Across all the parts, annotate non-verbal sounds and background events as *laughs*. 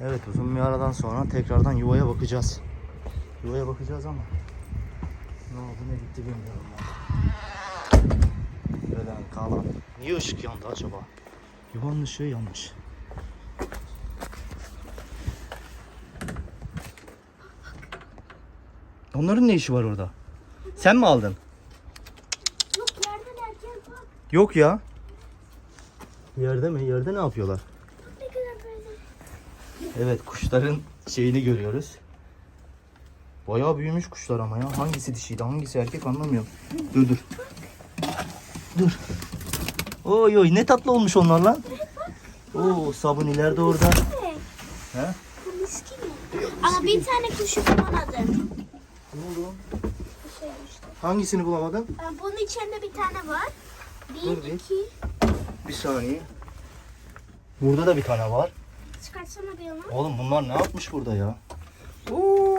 Evet uzun bir aradan sonra tekrardan yuvaya bakacağız. Yuvaya bakacağız ama ne oldu ne gitti bilmiyorum. Ölen kalan. Niye ışık yandı acaba? Yuvanın ışığı yanmış. Onların ne işi var orada? Sen mi aldın? Yok yerden erken bak. Yok ya. Yerde mi? Yerde ne yapıyorlar? Evet kuşların şeyini görüyoruz. Bayağı büyümüş kuşlar ama ya. Hangisi dişiydi hangisi erkek anlamıyorum. Dur dur. Dur. Oy oy ne tatlı olmuş onlar lan. Oo sabuniler de orada. He? Bu? Ama bir tane kuşu bulamadım. Ne oldu? Şey işte. Hangisini bulamadın? Bunun içinde bir tane var. Dur Bir, bir. iki. Bir saniye. Burada da bir tane var. Çıkartsana bir. Oğlum bunlar ne yapmış burada ya? Oo,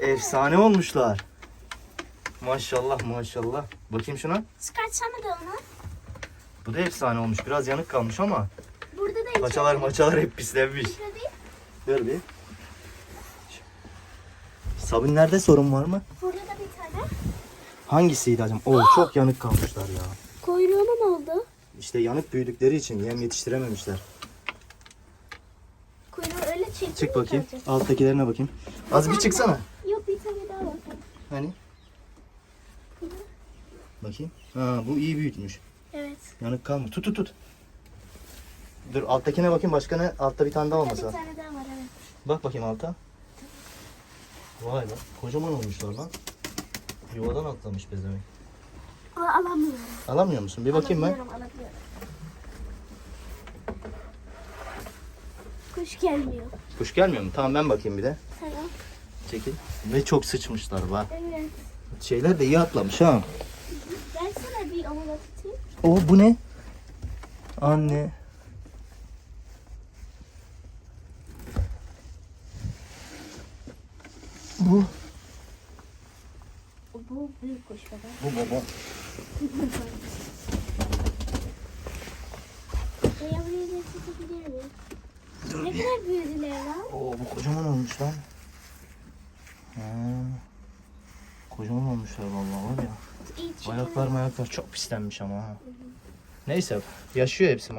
efsane olmuşlar. Maşallah maşallah. Bakayım şuna. Çıkartsana da onu. Bu da efsane olmuş. Biraz yanık kalmış ama Burada da paçalar maçalar hep pislenmiş. Dur bir. Sabunlerde sorun var mı? Burada da bir tane. Hangisiydi acaba? Oo çok yanık kalmışlar ya. Kuyruğuna ne oldu? İşte yanık büyüdükleri için yem yetiştirememişler. Çekti Çık bakayım. kalacak? Alttakilerine bakayım. Az bir çıksana. Yok bir tane daha var. Hani? Bakayım. Ha bu iyi büyütmüş. Evet. Yanık kalmış. Tut tut tut. Dur alttakine bakayım başka ne? Altta bir tane daha Bir olması var. tane daha var evet. Bak bakayım alta. Vay be. Kocaman olmuşlar lan. Yuvadan atlamış bezemek. Alamıyorum. Alamıyor musun? Bir bakayım ben. Alabiliyorum, alabiliyorum. Kuş gelmiyor. Kuş gelmiyor mu? Tamam ben bakayım bir de. Tamam. Çekil. Ve çok sıçmışlar bak. Evet. Şeyler de iyi atlamış ha. Versene bir tutayım. O bu ne? Anne. Bu. Bu büyük kuş baba. Bu baba. *laughs* Yavruyu da tutabilir miyim? Ne kadar büyüdüler lan? Oo bu kocaman olmuş lan. Ha. Kocaman olmuşlar vallahi var ya. İyi. Ayaklar mayaklar çok pislenmiş ama ha. Neyse yaşıyor hepsi